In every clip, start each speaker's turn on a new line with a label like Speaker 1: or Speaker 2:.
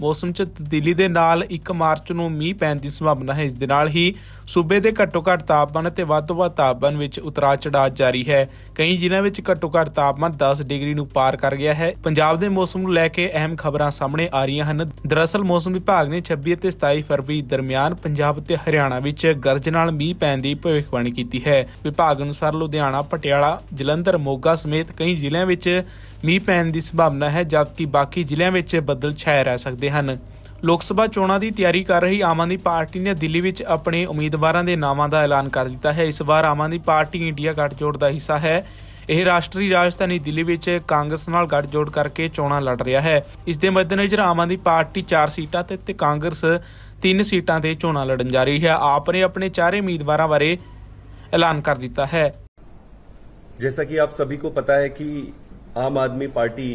Speaker 1: ਮੌਸਮ 'ਚ ਤਬਦੀਲੀ ਦੇ ਨਾਲ 1 ਮਾਰਚ ਨੂੰ ਮੀਂਹ ਪੈਣ ਦੀ ਸੰਭਾਵਨਾ ਹੈ। ਇਸ ਦੇ ਨਾਲ ਹੀ ਸੂਬੇ ਦੇ ਘੱਟੋ ਘੱਟ ਤਾਪਮਾਨ ਅਤੇ ਵੱਧ ਤੋਂ ਵੱਧ ਤਾਪਮਾਨ ਵਿੱਚ ਉਤਰਾਅ ਚੜਾਅ ਜਾਰੀ ਹੈ। ਕਈ ਜ਼ਿਲ੍ਹਿਆਂ ਵਿੱਚ ਘੱਟੋ ਘੱਟ ਤਾਪਮਾਨ 10 ਡਿਗਰੀ ਨੂੰ ਪਾਰ ਕਰ ਗਿਆ ਹੈ। ਪੰਜਾਬ ਦੇ ਮੌਸਮ ਨੂੰ ਲੈ ਕੇ ਅਹਿਮ ਖਬਰਾਂ ਸਾਹਮਣੇ ਆ ਰਹੀਆਂ ਹਨ। ਦਰਅਸਲ ਮੌਸਮ ਵਿਭਾਗ ਨੇ 26 ਅਤੇ 27 ਫਰਵਰੀ ਦਰਮਿਆਨ ਪੰਜਾਬ ਅਤੇ ਹਰਿਆਣਾ ਵਿੱਚ ਗਰਜ ਨਾਲ ਮੀਂਹ ਪੈਣ ਦੀ ਭਵਿੱਖਬਾਣੀ ਕੀਤੀ ਹੈ। ਵਿਭਾਗ ਅਨੁਸਾਰ ਲੁਧਿਆਣਾ, ਪਟਿਆਲਾ, ਜਲੰਧਰ, ਮੋਗਾ ਸਮੇਤ ਕਈ ਜ਼ਿਲ੍ਹਿਆਂ ਵਿੱਚ ਮੀਂਹ ਪੈਣ ਦੀ ਸੰਭਾਵਨਾ ਹੈ ਜਦਕਿ ਬਾਕੀ ਜ਼ਿਲ੍ਹਿਆਂ ਵਿੱਚ ਬੱਦਲ ਛਾਏ ਰਹਿ ਸਕਦੇ ਹਨ ਲੋਕ ਸਭਾ ਚੋਣਾਂ ਦੀ ਤਿਆਰੀ ਕਰ ਰਹੀ ਆਮ ਆਦਮੀ ਪਾਰਟੀ ਨੇ ਦਿੱਲੀ ਵਿੱਚ ਆਪਣੇ ਉਮੀਦਵਾਰਾਂ ਦੇ ਨਾਮਾਂ ਦਾ ਐਲਾਨ ਕਰ ਦਿੱਤਾ ਹੈ ਇਸ ਵਾਰ ਆਮ ਆਦਮੀ ਪਾਰਟੀ ਇੰਡੀਆ ਗੱਠਜੋੜ ਦਾ ਹਿੱਸਾ ਹੈ ਇਹ ਰਾਸ਼ਟਰੀ ਰਾਜਧਾਨੀ ਦਿੱਲੀ ਵਿੱਚ ਕਾਂਗਰਸ ਨਾਲ ਗੱਠਜੋੜ ਕਰਕੇ ਚੋਣਾਂ ਲੜ ਰਿਹਾ ਹੈ ਇਸ ਦੇ ਮੱਦੇਨਜ਼ਰ ਆਮ ਆਦਮੀ ਪਾਰਟੀ 4 ਸੀਟਾਂ ਤੇ ਤੇ ਕਾਂਗਰਸ 3 ਸੀਟਾਂ ਤੇ ਚੋਣਾਂ ਲੜਨ ਜਾ ਰਹੀ ਹੈ ਆਪ ਨੇ ਆਪਣੇ ਚਾਰੇ ਉਮੀਦਵਾਰਾਂ ਬਾਰੇ ਐਲਾਨ ਕਰ ਦਿੱਤਾ ਹੈ
Speaker 2: जैसा कि आप सभी को पता है कि आम आदमी पार्टी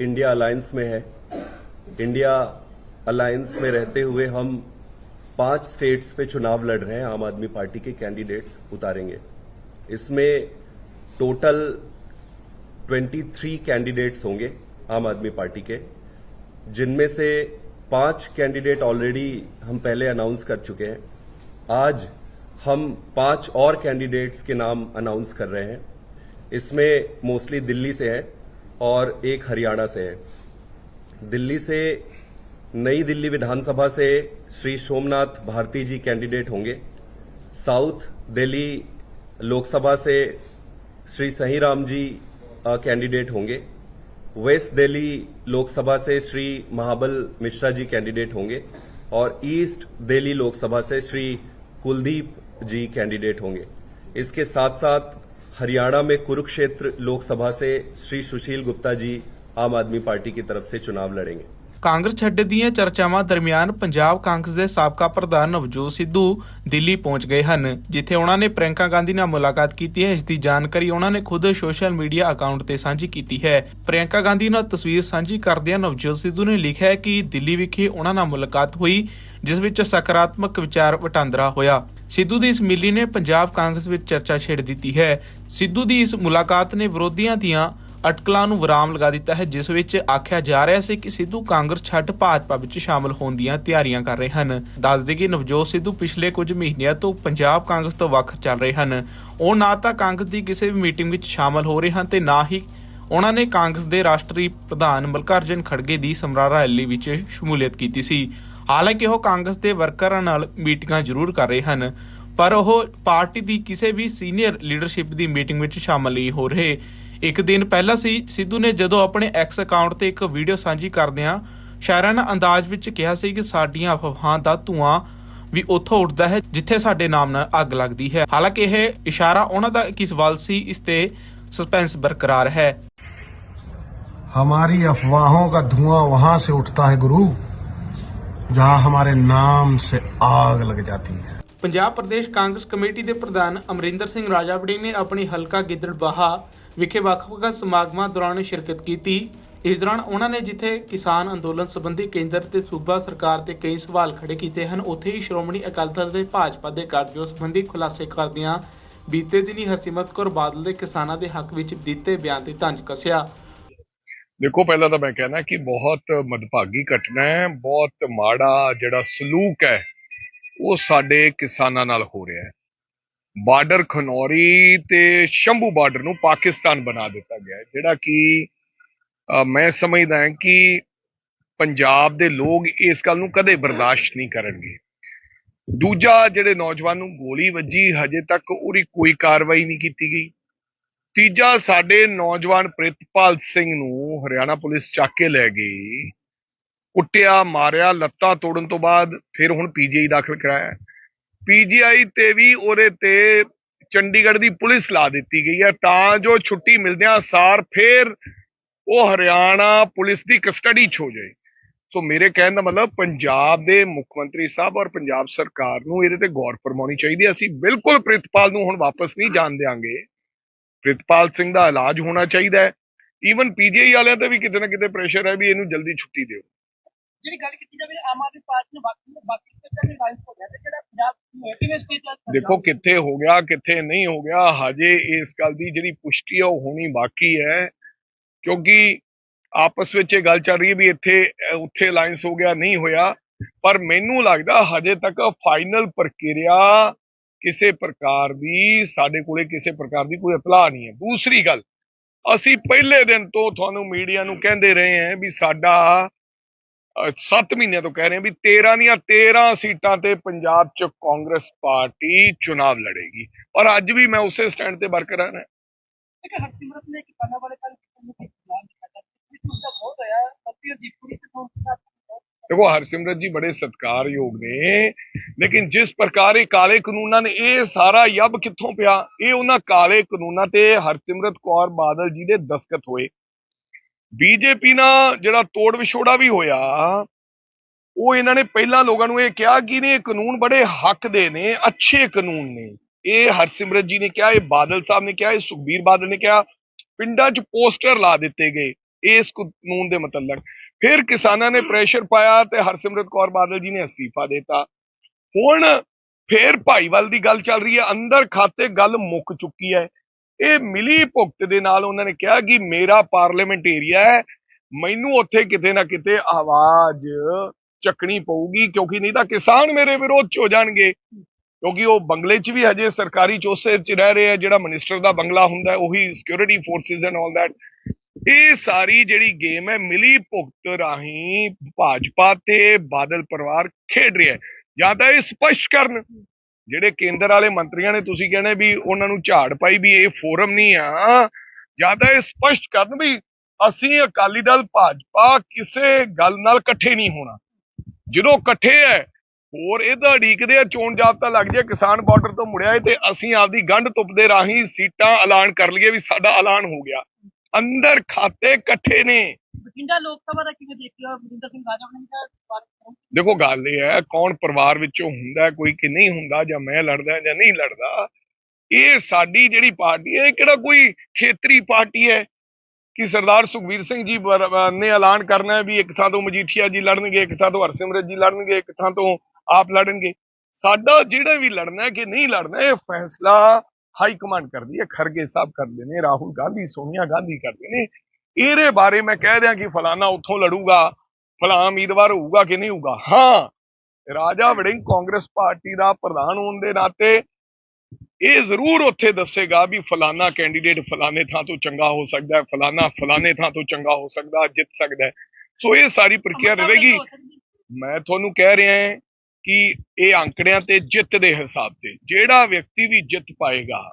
Speaker 2: इंडिया अलायंस में है। इंडिया अलायंस में रहते हुए हम पाँच स्टेट्स पे चुनाव लड़ रहे हैं। आम आदमी पार्टी के कैंडिडेट्स उतारेंगे। इसमें टोटल 23 कैंडिडेट्स होंगे आम आदमी पार्टी के, जिनमें से पाँच कैंडिडेट ऑलरेडी हम पहले अनाउंस कर चुके हैं। आज हम पाँच और कैंडिडेट्स के नाम अनाउंस कर रहे हैं। इसमें मोस्टली दिल्ली से हैं और एक हरियाणा से हैं। दिल्ली से नई दिल्ली विधानसभा से श्री सोमनाथ भारती जी कैंडिडेट होंगे। साउथ दिल्ली लोकसभा से श्री सही राम जी कैंडिडेट होंगे। वेस्ट दिल्ली लोकसभा से श्री महाबल मिश्रा जी कैंडिडेट होंगे और ईस्ट दिल्ली लोकसभा से श्री कुलदीप जी कैंडिडेट होंगे। इसके साथ साथ हरियाणा में कुरुक्षेत्र लोकसभा से श्री सुशील गुप्ता जी आम आदमी पार्टी की तरफ से चुनाव लड़ेंगे
Speaker 1: ਕਾਂਗਰਸ ਛੱਡ ਦੀਆਂ ਚਰਚਾਵਾਂ ਦਰਮਿਆਨ ਪੰਜਾਬ ਕਾਂਗਰਸ ਦੇ ਸਾਬਕਾ ਪ੍ਰਧਾਨ ਨਵਜੋਤ ਸਿੱਧੂ ਦਿੱਲੀ ਪਹੁੰਚ ਗਏ ਹਨ ਜਿੱਥੇ ਉਹਨਾਂ ਨੇ ਪ੍ਰਿਯੰਕਾ ਗਾਂਧੀ ਨਾਲ ਮੁਲਾਕਾਤ ਕੀਤੀ ਹੈ ਇਸ ਦੀ ਜਾਣਕਾਰੀ ਉਹਨਾਂ ਨੇ ਖੁਦ ਸੋਸ਼ਲ ਮੀਡੀਆ ਅਕਾਊਂਟ ਤੇ ਸਾਂਝੀ ਕੀਤੀ ਹੈ ਪ੍ਰਿਯੰਕਾ ਗਾਂਧੀ ਨਾਲ ਤਸਵੀਰ ਸਾਂਝੀ ਕਰਦਿਆਂ ਨਵਜੋਤ ਸਿੱਧੂ ਨੇ ਲਿਖਿਆ ਹੈ ਕਿ ਦਿੱਲੀ ਵਿਖੇ ਉਹਨਾਂ ਨਾਲ ਮੁਲਾਕਾਤ ਹੋਈ ਜਿਸ ਵਿੱਚ ਸਕਾਰਾਤਮਕ ਵਿਚਾਰ ਵਟਾਂਦਰਾ ਹੋਇਆ ਸਿੱਧੂ ਦੀ ਇਸ ਮਿਲੀ ਨੇ ਪੰਜਾਬ ਕਾਂਗਰਸ ਵਿੱਚ ਚਰਚਾ ਛੇੜ ਦਿੱਤੀ ਹੈ। ਸਿੱਧੂ ਦੀ ਇਸ ਮੁਲਾਕਾਤ ਨੇ ਵਿਰੋਧੀਆਂ ਦੀਆਂ ਅਟਕਲਾਂ ਨੂੰ ਵਿਰਾਮ ਲਗਾ ਦਿੱਤਾ ਹੈ, ਜਿਸ ਵਿੱਚ ਆਖਿਆ ਜਾ ਰਿਹਾ ਸੀ ਕਿ ਸਿੱਧੂ ਕਾਂਗਰਸ ਛੱਡ ਭਾਜਪਾ ਵਿੱਚ ਸ਼ਾਮਲ ਹੋਣ ਦੀਆਂ ਤਿਆਰੀਆਂ ਕਰ ਰਹੇ ਹਨ। ਦੱਸ ਦੇਈਏ ਕਿ ਨਵਜੋਤ ਸਿੱਧੂ ਪਿਛਲੇ ਕੁਝ ਮਹੀਨਿਆਂ ਤੋਂ ਪੰਜਾਬ ਕਾਂਗਰਸ ਤੋਂ ਵੱਖ ਚੱਲ ਰਹੇ ਹਨ। ਉਹ ਨਾ ਤਾਂ ਕਾਂਗਰਸ ਦੀ ਕਿਸੇ ਵੀ ਮੀਟਿੰਗ ਵਿੱਚ ਸ਼ਾਮਲ ਹੋ ਰਹੇ ਹਨ ਤੇ ਨਾ ਹੀ ਉਹਨਾਂ ਨੇ ਕਾਂਗਰਸ ਦੇ ਰਾਸ਼ਟਰੀ ਪ੍ਰਧਾਨ ਮਲਕਾਰਜਨ ਖੜਗੇ ਦੀ ਸਮਰਾਲਾ ਰੈਲੀ ਵਿੱਚ ਸ਼ਮੂਲੀਅਤ ਕੀਤੀ ਸੀ। ਹਾਲਾਂਕਿ ਉਹ ਕਾਂਗਰਸ ਦੇ ਵਰਕਰਾਂ ਨਾਲ ਮੀਟਿੰਗਾਂ ਜ਼ਰੂਰ ਕਰ ਰਹੇ ਹਨ ਪਰ ਉਹ ਪਾਰਟੀ ਦੀ ਕਿਸੇ ਵੀ ਸੀਨੀਅਰ ਲੀਡਰਸ਼ਿਪ ਦੀ ਮੀਟਿੰਗ ਵਿੱਚ ਸ਼ਾਮਲ ਨਹੀਂ ਹੋ ਰਹੇ ਇੱਕ ਦਿਨ ਪਹਿਲਾਂ ਸੀ ਸਿੱਧੂ ਨੇ ਜਦੋਂ ਆਪਣੇ ਐਕਸ ਅਕਾਊਂਟ ਤੇ ਇੱਕ ਵੀਡੀਓ ਸਾਂਝੀ ਕਰਦਿਆਂ ਸ਼ਾਇਰਾਨਾ ਅੰਦਾਜ਼ ਵਿੱਚ ਕਿਹਾ ਸੀ ਕਿ ਸਾਡੀਆਂ ਅਫਵਾਹਾਂ ਦਾ ਧੂਆਂ ਵੀ ਉੱਥੋਂ ਉੱਠਦਾ ਹੈ ਜਿੱਥੇ ਸਾਡੇ ਨਾਮ ਨਾਲ ਅੱਗ ਲੱਗਦੀ ਹੈ ਹਾਲਾਂਕਿ ਇਹ ਇਸ਼ਾਰਾ ਉਹਨਾਂ ਦਾ ਕਿਸ ਵੱਲ ਸੀ ਇਸ ਤੇ ਸਸਪੈਂਸ ਬਰਕਰਾਰ ਹੈ
Speaker 3: हमारी अफवाहों का धुआं वहां से उठता है गुरु जहां हमारे नाम से आग लग जाती है
Speaker 1: ਪੰਜਾਬ ਪ੍ਰਦੇਸ਼ ਕਾਂਗਰਸ ਕਮੇਟੀ ਦੇ ਪ੍ਰਧਾਨ ਅਮਰਿੰਦਰ ਸਿੰਘ ਰਾਜਾਵੜੀ ਨੇ ਆਪਣੀ ਹਲਕਾ ਗਿੱਦੜਬਾਹਾ ਵਿਖੇ ਵੱਖ-ਵੱਖ ਸਮਾਗਮਾਂ ਦੌਰਾਨ ਸ਼ਿਰਕਤ ਕੀਤੀ ਇਸ ਦੌਰਾਨ ਉਹਨਾਂ ਨੇ ਜਿੱਥੇ ਕਿਸਾਨ ਅੰਦੋਲਨ ਸੰਬੰਧੀ ਕੇਂਦਰ ਤੇ ਸੂਬਾ ਸਰਕਾਰ ਤੇ ਕਈ ਸਵਾਲ ਖੜੇ ਕੀਤੇ ਹਨ ਉੱਥੇ ਹੀ ਸ਼੍ਰੋਮਣੀ ਅਕਾਲੀ ਦਲ ਦੇ ਭਾਜਪਾ ਦੇ ਗੱਠਜੋੜ ਸੰਬੰਧੀ ਖੁਲਾਸੇ ਕਰਦਿਆਂ ਬੀਤੇ ਦਿਨੀ ਹਰਸਿਮਰਤ ਕੌਰ ਬਾਦਲ ਦੇ ਕਿਸਾਨਾਂ ਦੇ ਹੱਕ ਵਿੱਚ ਦਿੱਤੇ ਬਿਆਨ ਤੇ ਤੰਜ ਕੱਸਿਆ
Speaker 4: ਦੇਖੋ, ਪਹਿਲਾਂ ਤਾਂ ਮੈਂ ਕਹਿਣਾ ਕਿ ਬਹੁਤ ਮਦਭਾਗੀ ਘਟਨਾ ਹੈ, ਬਹੁਤ ਮਾੜਾ ਜਿਹੜਾ ਸਲੂਕ ਹੈ, ਉਹ ਸਾਡੇ ਕਿਸਾਨਾਂ ਨਾਲ ਹੋ ਰਿਹਾ ਹੈ। ਬਾਰਡਰ ਖਨੌਰੀ ਤੇ ਸ਼ੰਭੂ ਬਾਰਡਰ ਨੂੰ ਪਾਕਿਸਤਾਨ ਬਣਾ ਦਿੱਤਾ ਗਿਆ ਹੈ, ਜਿਹੜਾ ਕਿ ਮੈਂ ਸਮਝਦਾ ਕਿ ਪੰਜਾਬ ਦੇ ਲੋਕ ਇਸ ਗੱਲ ਨੂੰ ਕਦੇ ਬਰਦਾਸ਼ਤ ਨਹੀਂ ਕਰਨਗੇ। ਦੂਜਾ, ਜਿਹੜੇ ਨੌਜਵਾਨ ਨੂੰ ਗੋਲੀ ਵੱਜੀ, ਹਜੇ ਤੱਕ ਉਹਦੀ ਕੋਈ ਕਾਰਵਾਈ ਨਹੀਂ ਕੀਤੀ ਗਈ। ਤੀਜਾ ਸਾਡੇ ਨੌਜਵਾਨ ਪ੍ਰਿਤਪਾਲ ਸਿੰਘ ਨੂੰ ਹਰਿਆਣਾ ਪੁਲਿਸ ਚੱਕ ਕੇ ਲੈ ਗਈ। ਕੁੱਟਿਆ, ਮਾਰਿਆ, ਲੱਤਾਂ ਤੋੜਨ ਤੋਂ ਬਾਅਦ ਫਿਰ ਹੁਣ ਪੀਜੀਆਈ ਦਾਖਲ ਕਰਾਇਆ ਪੀਜੀਆਈ ਤੇ ਵੀ ਉਹਦੇ ਤੇ ਚੰਡੀਗੜ੍ਹ ਦੀ ਪੁਲਿਸ ਲਾ ਦਿੱਤੀ ਗਈ ਹੈ। ਤਾਂ ਜੋ ਛੁੱਟੀ ਮਿਲਦਿਆਂ ਸਾਰ ਫਿਰ ਉਹ ਹਰਿਆਣਾ ਪੁਲਿਸ ਦੀ ਕਸਟਡੀ 'ਚ ਹੋ ਜਾਏ। ਸੋ ਮੇਰੇ ਕਹਿਣ ਦਾ ਮਤਲਬ ਪੰਜਾਬ ਦੇ ਮੁੱਖ ਮੰਤਰੀ ਸਾਹਿਬ ਔਰ ਪੰਜਾਬ ਸਰਕਾਰ ਨੂੰ ਇਹਦੇ ਤੇ ਗੌਰ ਫਰਮਾਉਣੀ ਚਾਹੀਦੀ ਹੈ। ਅਸੀਂ ਬਿਲਕੁਲ ਪ੍ਰਿਤਪਾਲ ਨੂੰ ਹੁਣ ਵਾਪਸ ਨਹੀਂ ਜਾਣ ਦੇਵਾਂਗੇ ਪ੍ਰਿਤਪਾਲ ਸਿੰਘ ਦਾ ਇਲਾਜ ਹੋਣਾ ਚਾਹੀਦਾ ਹੈ। ਈਵਨ ਪੀਜੀਆਈ ਵਾਲਿਆਂ ਤੇ ਵੀ ਕਿਤੇ ਨਾ ਕਿਤੇ ਪ੍ਰੈਸ਼ਰ ਹੈ ਵੀ ਇਹਨੂੰ ਜਲਦੀ ਛੁੱਟੀ ਦਿਓ।
Speaker 5: ਜਿਹੜੀ ਗੱਲ ਕੀਤੀ ਜਾਵੇ ਆਮ ਆਦਮੀ ਪਾਰਟੀ ਨੂੰ ਬਾਕੀ ਬਾਕੀ ਸਟੇਟਾਂ ਦੇ ਲਾਈਫ ਹੋ ਗਿਆ ਤੇ ਜਿਹੜਾ ਪੰਜਾਬ ਕਿਵੇਂ ਸਟੇਟ ਹੈ
Speaker 4: ਦੇਖੋ ਕਿੱਥੇ ਹੋ ਗਿਆ ਕਿੱਥੇ ਨਹੀਂ ਹੋ ਗਿਆ ਹਜੇ ਇਸ ਗੱਲ ਦੀ ਜਿਹੜੀ ਪੁਸ਼ਟੀ ਹੈ ਉਹ ਹੋਣੀ ਬਾਕੀ ਹੈ। ਕਿਉਂਕਿ ਆਪਸ ਵਿੱਚ ਇਹ ਗੱਲ ਚੱਲ ਰਹੀ ਹੈ ਵੀ ਇੱਥੇ ਉੱਥੇ ਅਲਾਈਅੰਸ ਹੋ ਗਿਆ ਨਹੀਂ ਹੋਇਆ। ਪਰ ਮੈਨੂੰ ਲੱਗਦਾ ਹਜੇ ਤੱਕ ਫਾਈਨਲ ਪ੍ਰਕਿਰਿਆ ਕਿਸੇ ਪ੍ਰਕਾਰ ਦੀ, ਸਾਡੇ ਕੋਲੇ ਕਿਸੇ ਪ੍ਰਕਾਰ ਦੀ ਕੋਈ ਇਤਲਾਹ ਨਹੀਂ ਹੈ। ਦੂਸਰੀ ਗੱਲ, ਅਸੀਂ ਪਹਿਲੇ ਦਿਨ ਤੋਂ ਤੁਹਾਨੂੰ ਮੀਡੀਆ ਨੂੰ ਕਹਿੰਦੇ ਰਹੇ ਹਾਂ ਵੀ ਸਾਡਾ 7 ਮਹੀਨਿਆਂ ਤੋਂ ਕਹਿ ਰਹੇ ਹਾਂ ਵੀ 13 ਦੀਆਂ 13 ਸੀਟਾਂ ਤੇ ਪੰਜਾਬ 'ਚ ਕਾਂਗਰਸ ਪਾਰਟੀ ਚੁਣਾਵ ਲੜੇਗੀ। ਔਰ ਅੱਜ ਵੀ ਮੈਂ ਉਸੇ ਸਟੈਂਡ ਤੇ ਬਰਕਰਾਰ ਹਾਂ।
Speaker 5: ਹਰਸਿਮਰਤ ਨੇ ਕਿਸਾਨਾਂ ਵਾਲੇ ਕੱਲ ਬਹੁਤ ਹੋਇਆ। ਮੰਤਰੀ ਦੀਪੂਰੀ ਤੇ ਤੋਂ
Speaker 4: ਦੇਖੋ ਹਰਸਿਮਰਤ ਜੀ ਬੜੇ ਸਤਿਕਾਰਯੋਗ ਨੇ, ਲੇਕਿਨ ਜਿਸ ਪ੍ਰਕਾਰ ਇਹ ਕਾਲੇ ਕਾਨੂੰਨਾਂ ਨੇ, ਇਹ ਸਾਰਾ ਯੱਬ ਕਿੱਥੋਂ ਪਿਆ? ਇਹ ਉਹਨਾਂ ਕਾਲੇ ਕਾਨੂੰਨਾਂ ਤੇ ਹਰਸਿਮਰਤ ਕੌਰ ਬਾਦਲ ਜੀ ਦੇ ਦਸਖਤ ਹੋਏ। ਬੀਜੇਪੀ ਨਾਲ ਜਿਹੜਾ ਤੋੜ ਵਿਛੋੜਾ ਵੀ ਹੋਇਆ, ਉਹ ਇਹਨਾਂ ਨੇ ਪਹਿਲਾਂ ਲੋਕਾਂ ਨੂੰ ਇਹ ਕਿਹਾ ਕਿ ਨੇ ਇਹ ਕਾਨੂੰਨ ਬੜੇ ਹੱਕ ਦੇ ਨੇ, ਅੱਛੇ ਕਾਨੂੰਨ ਨੇ। ਇਹ ਹਰਸਿਮਰਤ ਜੀ ਨੇ ਕਿਹਾ, ਇਹ ਬਾਦਲ ਸਾਹਿਬ ਨੇ ਕਿਹਾ, ਇਹ ਸੁਖਬੀਰ ਬਾਦਲ ਨੇ ਕਿਹਾ, ਪਿੰਡਾਂ 'ਚ ਪੋਸਟਰ ਲਾ ਦਿੱਤੇ ਗਏ ਇਸ ਕਾਨੂੰਨ ਦੇ ਮਤਲਬ ਫਿਰ ਕਿਸਾਨਾਂ ਨੇ ਪ੍ਰੈਸ਼ਰ ਪਾਇਆ ਤੇ ਹਰਸਿਮਰਤ ਕੌਰ ਬਾਦਲ ਜੀ ਨੇ ਅਸਤੀਫਾ ਦਿੱਤਾ। ਹੁਣ ਫਿਰ ਭਾਈਵਾਲ ਦੀ ਗੱਲ ਚੱਲ ਰਹੀ ਹੈ, ਅੰਦਰ ਖਾਤੇ ਗੱਲ ਮੁੱਕ ਚੁੱਕੀ ਹੈ। ਇਹ ਮਿਲੀ ਭੁਗਤ ਦੇ ਨਾਲ ਉਹਨਾਂ ਨੇ ਕਿਹਾ ਕਿ ਮੇਰਾ ਪਾਰਲੀਮੈਂਟ ਏਰੀਆ ਹੈ, ਮੈਨੂੰ ਉੱਥੇ ਕਿਤੇ ਨਾ ਕਿਤੇ ਆਵਾਜ਼ ਚੱਕਣੀ ਪਊਗੀ, ਕਿਉਂਕਿ ਨਹੀਂ ਤਾਂ ਕਿਸਾਨ ਮੇਰੇ ਵਿਰੋਧ ਚ ਹੋ ਜਾਣਗੇ। ਕਿਉਂਕਿ ਉਹ ਬੰਗਲੇ 'ਚ ਵੀ ਹਜੇ ਸਰਕਾਰੀ ਚੋਸੇ 'ਚ ਰਹਿ ਰਹੇ ਆ, ਜਿਹੜਾ ਮਿਨਿਸਟਰ ਦਾ ਬੰਗਲਾ ਹੁੰਦਾ ਉਹੀ security forces and all that ਇਹ ਸਾਰੀ ਜਿਹੜੀ ਗੇਮ ਹੈ, ਮਿਲੀ ਭੁਗਤ ਰਾਹੀਂ ਭਾਜਪਾ ਤੇ ਬਾਦਲ ਪਰਿਵਾਰ ਖੇਡ ਰਿਹਾ ਹੈ। ਜਾਂ ਤਾਂ ਇਹ ਸਪਸ਼ਟ ਕਰਨ, ਜਿਹੜੇ ਕੇਂਦਰ ਵਾਲੇ ਮੰਤਰੀਆਂ ਨੇ ਤੁਸੀਂ ਕਹਿੰਦੇ ਵੀ ਉਹਨਾਂ ਨੂੰ ਝਾੜ ਪਾਈ ਵੀ ਇਹ ਫੋਰਮ ਨਹੀਂ ਆ, ਜਾਂ ਤਾਂ ਇਹ ਸਪਸ਼ਟ ਕਰਨ ਵੀ ਅਸੀਂ ਅਕਾਲੀ ਦਲ, ਭਾਜਪਾ ਕਿਸੇ ਗੱਲ ਨਾਲ ਇਕੱਠੇ ਨਹੀਂ ਹੋਣਾ। ਜਦੋਂ ਇਕੱਠੇ ਹੈ, ਹੋਰ ਇਹਦਾ ਉਡੀਕਦੇ ਆ, ਚੋਣ ਜਾਬਤਾ ਲੱਗ ਜਾਏ, ਕਿਸਾਨ ਬਾਰਡਰ ਤੋਂ ਮੁੜਿਆ ਏ ਤੇ ਅਸੀਂ ਆਪਦੀ ਗੰਢ ਤੁਪਦੇ ਰਾਹੀਂ ਸੀਟਾਂ ਐਲਾਨ ਕਰ ਲਈਏ ਵੀ ਸਾਡਾ ਐਲਾਨ ਹੋ ਗਿਆ। ਅੰਦਰ ਖਾਤੇ ਇਕੱਠੇ ਨੇ।
Speaker 5: ਬਠਿੰਡਾ ਲੋਕ ਸਭਾ ਦਾ ਕਿਵੇਂ ਦੇਖਦੇ ਹੋ ਬਰਿੰਦਰ ਸਿੰਘ ਰਾਜਾ ਨੇ ਕਿਹਾ
Speaker 4: ਦੇਖੋ ਗੱਲ ਇਹ ਹੈ ਕੌਣ ਪਰਿਵਾਰ ਵਿੱਚੋਂ ਹੁੰਦਾ ਕੋਈ ਕਿ ਨਹੀਂ ਹੁੰਦਾ ਜਾਂ ਮੈਂ ਲੜਦਾ ਜਾਂ ਨਹੀਂ ਲੜਦਾ। ਇਹ ਸਾਡੀ ਜਿਹੜੀ ਪਾਰਟੀ ਹੈ ਇਹ ਕਿਹੜਾ ਕੋਈ ਖੇਤਰੀ ਪਾਰਟੀ ਹੈ? ਕਿ ਸਰਦਾਰ ਸੁਖਬੀਰ ਸਿੰਘ ਜੀ ਨੇ ਐਲਾਨ ਕਰਨਾ ਹੈ ਵੀ ਇੱਕ ਥਾਂ ਤੋਂ ਮਜੀਠੀਆ ਜੀ ਲੜਨਗੇ ਇੱਕ ਥਾਂ ਤੋਂ ਹਰਸਿਮਰਤ ਜੀ ਲੜਨਗੇ ਇੱਕ ਥਾਂ ਤੋਂ ਆਪ ਲੜਨਗੇ। ਸਾਡਾ ਜਿਹੜਾ ਵੀ ਲੜਨਾ ਹੈ ਕਿ ਨਹੀਂ ਲੜਨਾ ਇਹ ਫੈਸਲਾ ਹਾਈ ਕਮਾਂਡ ਕਰਦੀ ਹੈ ਖਰਗੇ ਸਾਹਿਬ ਕਰਦੇ ਨੇ ਰਾਹੁਲ ਗਾਂਧੀ ਸੋਨੀਆ ਗਾਂਧੀ ਕਰਦੇ ਨੇ। ਇਹਦੇ ਬਾਰੇ ਮੈਂ ਕਹਿ ਦਿਆਂ ਕਿ ਫਲਾਣਾ ਉੱਥੋਂ ਲੜੂਗਾ ਫਲਾਂ ਉਮੀਦਵਾਰ ਹੋਊਗਾ ਕਿ ਨਹੀਂ ਹੋਊਗਾ? ਹਾਂ ਰਾਜਾ ਵੜਿੰਗ ਕਾਂਗਰਸ ਪਾਰਟੀ ਦਾ ਪ੍ਰਧਾਨ ਹੋਣ ਦੇ ਨਾਤੇ ਇਹ ਜ਼ਰੂਰ ਉੱਥੇ ਦੱਸੇਗਾ ਵੀ ਫਲਾਣਾ ਕੈਂਡੀਡੇਟ ਫਲਾਣੇ ਥਾਂ ਤੋਂ ਚੰਗਾ ਹੋ ਸਕਦਾ ਹੈ ਫਲਾਣਾ ਫਲਾਣੇ ਥਾਂ ਤੋਂ ਚੰਗਾ ਹੋ ਸਕਦਾ ਜਿੱਤ ਸਕਦਾ ਸੋ ਇਹ ਸਾਰੀ ਪ੍ਰਕਿਰਿਆ ਰਹੇਗੀ। ਮੈਂ ਤੁਹਾਨੂੰ ਕਹਿ ਰਿਹਾ ਹਾਂ ਕਿ ਇਹ ਅੰਕੜਿਆਂ ਤੇ ਜਿੱਤ ਦੇ ਹਿਸਾਬ ਤੇ ਜਿਹੜਾ ਵਿਅਕਤੀ ਵੀ ਜਿੱਤ ਪਾਏਗਾ,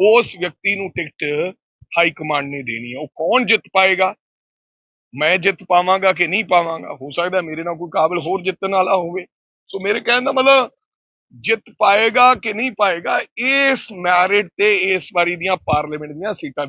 Speaker 4: ਉਸ ਵਿਅਕਤੀ ਨੂੰ ਟਿਕਟ ਹਾਈ ਕਮਾਂਡ ਨੇ ਦੇਣੀ ਹੈ। ਉਹ ਕੌਣ ਜਿੱਤ ਪਾਏਗਾ? ਮੈਂ ਜਿੱਤ ਪਾਵਾਂਗਾ ਕਿ ਨਹੀਂ ਪਾਵਾਂਗਾ? ਹੋ ਸਕਦਾ ਮੇਰੇ ਨਾਲ ਕੋਈ ਕਾਬਿਲ ਹੋਰ ਜਿੱਤਣ ਵਾਲਾ ਹੋਵੇ। ਸੋ ਮੇਰੇ ਕਹਿਣ ਦਾ ਮਤਲਬ, ਜਿੱਤ ਪਾਏਗਾ ਕਿ ਨਹੀਂ ਪਾਏਗਾ, ਇਸ ਮੈਰਿਟ ਤੇ ਇਸ ਵਾਰੀ ਦੀਆਂ ਪਾਰਲੀਮੈਂਟ ਦੀਆਂ ਸੀਟਾਂ